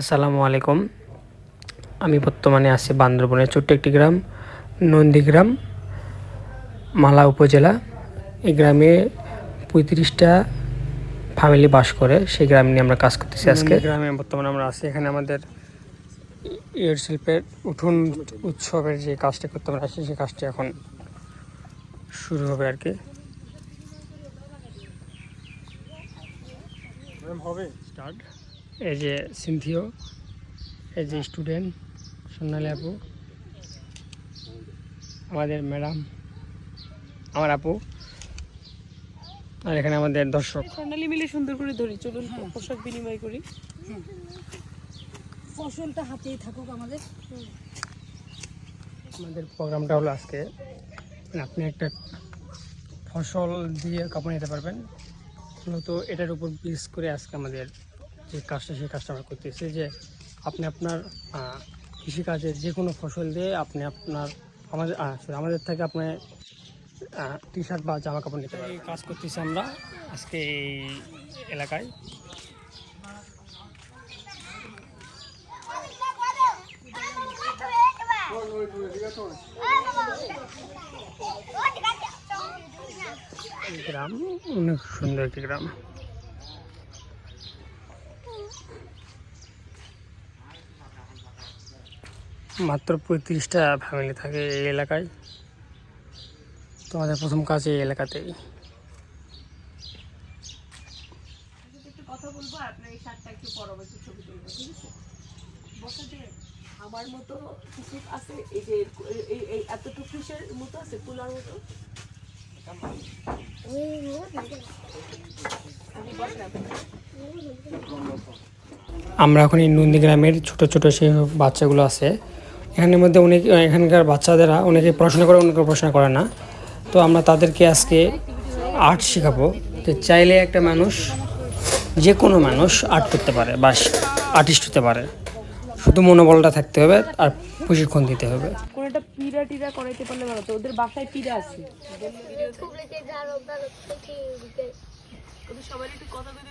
আসসালামু আলাইকুম। আমি বর্তমানে আছি বান্দরবনের ছোট্ট একটি গ্রাম নন্দীগ্রাম মালা উপজেলা। এই গ্রামে পঁয়ত্রিশটা ফ্যামিলি বাস করে সেই গ্রাম নিয়ে আমরা কাজ করতেছি আজকে। গ্রামে বর্তমানে আমরা আছি। এখানে আমাদের ইয়ের শিল্পের উঠোন উৎসবের যে কাজটা করতে আমরা আসি সেই কাজটি এখন শুরু হবে আর কি। হবে? স্টার্ট এই যে সিনথিও এই যে স্টুডেন্ট সোনালি আপু আমাদের ম্যাডাম আমার আপু আর এখানে আমাদের দর্শক। স্বর্ণালী মিলে সুন্দর করে ধরি চলুন পোশাক বিনিময় করি। ফসলটা হাতেই থাকুক আমাদের। আমাদের প্রোগ্রামটা হলো আজকে। আপনি একটা ফসল দিয়ে কাপড় নিতে পারবেন। মূলত এটার উপর বেস করে আজকে আমাদের যে কাজটা সেই কাজটা আমরা করতেছি যে আপনি আপনার কৃষিকাজে যে কোনো ফসল দিয়ে আপনি আপনার আমাদের আমাদের থেকে আপনি টি শার্ট বা জামা কাপড় নিতে পারেন কাজ করতেছি আমরা আজকে এই এলাকায়। গ্রাম অনেক সুন্দর একটি গ্রাম। মাত্র পঁয়ত্রিশটা ফ্যামিলি থাকে এই এলাকায়। তো আমাদের প্রথম কাজ এই এলাকাতেই। কথা বলব আপনার এই শার্টটা একটু পরবর্তী ছবি তুলবো ঠিক আছে? বসে আমার মতো কিছু আছে এই যে এই- এই এই এতটুকু ফিশের মতো আছে তুলার মতো? আপনি বসেন আপনি। আমরা এখন এই নন্দীগ্রামের ছোট ছোট যে বাচ্চাগুলো আছে। এখানের মধ্যে অনেক এখানকার বাচ্চাদেরা অনেকে পড়াশোনা করে অনেকে পড়াশোনা করে না। তো আমরা তাদেরকে আজকে আর্ট শেখাবো। তো চাইলে একটা মানুষ যে কোনো মানুষ আর্ট করতে পারে বা আর্টিস্ট হতে পারে। শুধু মনোবলটা থাকতে হবে আর প্রশিক্ষণ দিতে হবে। কোনো একটা পিড়া টিরা করাইতে পারলে ভালো। তো ওদের বাসায় পিড়া আছে? ওদের সবাই একটু কথা বলে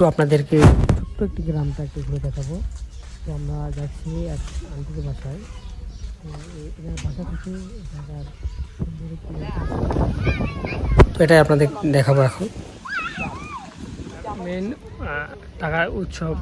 একটু আপনাদেরকে ছোট্ট একটি গ্রামটা একটু ঘুরে দেখাবো। তো আমরা যাচ্ছি এক আন্টির বাসায়। এনার বাসা থেকে তো এটাই আপনাদের দেখাবো এখন। মেন টাকার উৎসব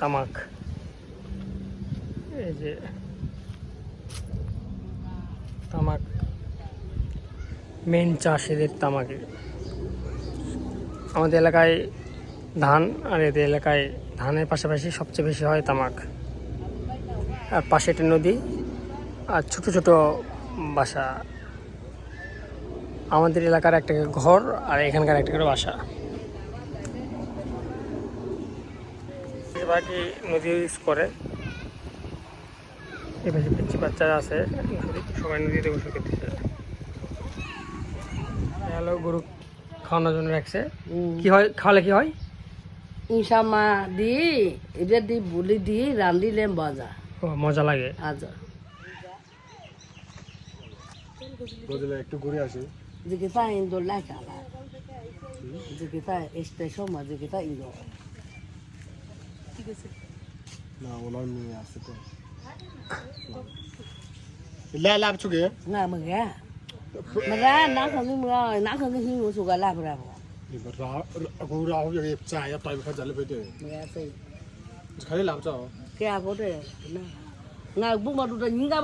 তামাক। এই যে তামাক মেন চাষ এদের তামাকের। আমাদের এলাকায় ধান আর এদের এলাকায় ধানের পাশাপাশি সবচেয়ে বেশি হয় তামাক। আর পাশে একটা নদী আর ছোট ছোট বাসা। আমাদের এলাকার একটা ঘর আর এখানকার একটা করে বাসা। বাকি নদী ইউজ করে। যে পিচ্ছি বাচ্চারা আছে। সবাই নদীতে গোসল করতেছে হ্যালো গরু খাওয়ানোর জন্য রাখছে। কি হয় খাওয়ালে কি হয়? ইনসামা দি এটা দি বুলি দি রান্ধিলে মজা। ও মজা লাগে। আজ বুঝলে একটু ঘুরে আসি। যেটা ইন্দো লাগালা যেটা স্টেশন মা যেটা ইন্দো ঠিক আছে না ওনার মেয়ে আসছে তো। লা লাভ চুকে না মগা Mera nak kami mera nak kami hi mu suka lah mera. Mera aku lah aku jadi saya time kan jalan bete. Mera sih. Sekali lah macam. Kaya bodoh. Nah, ngai bu madu dah nyingga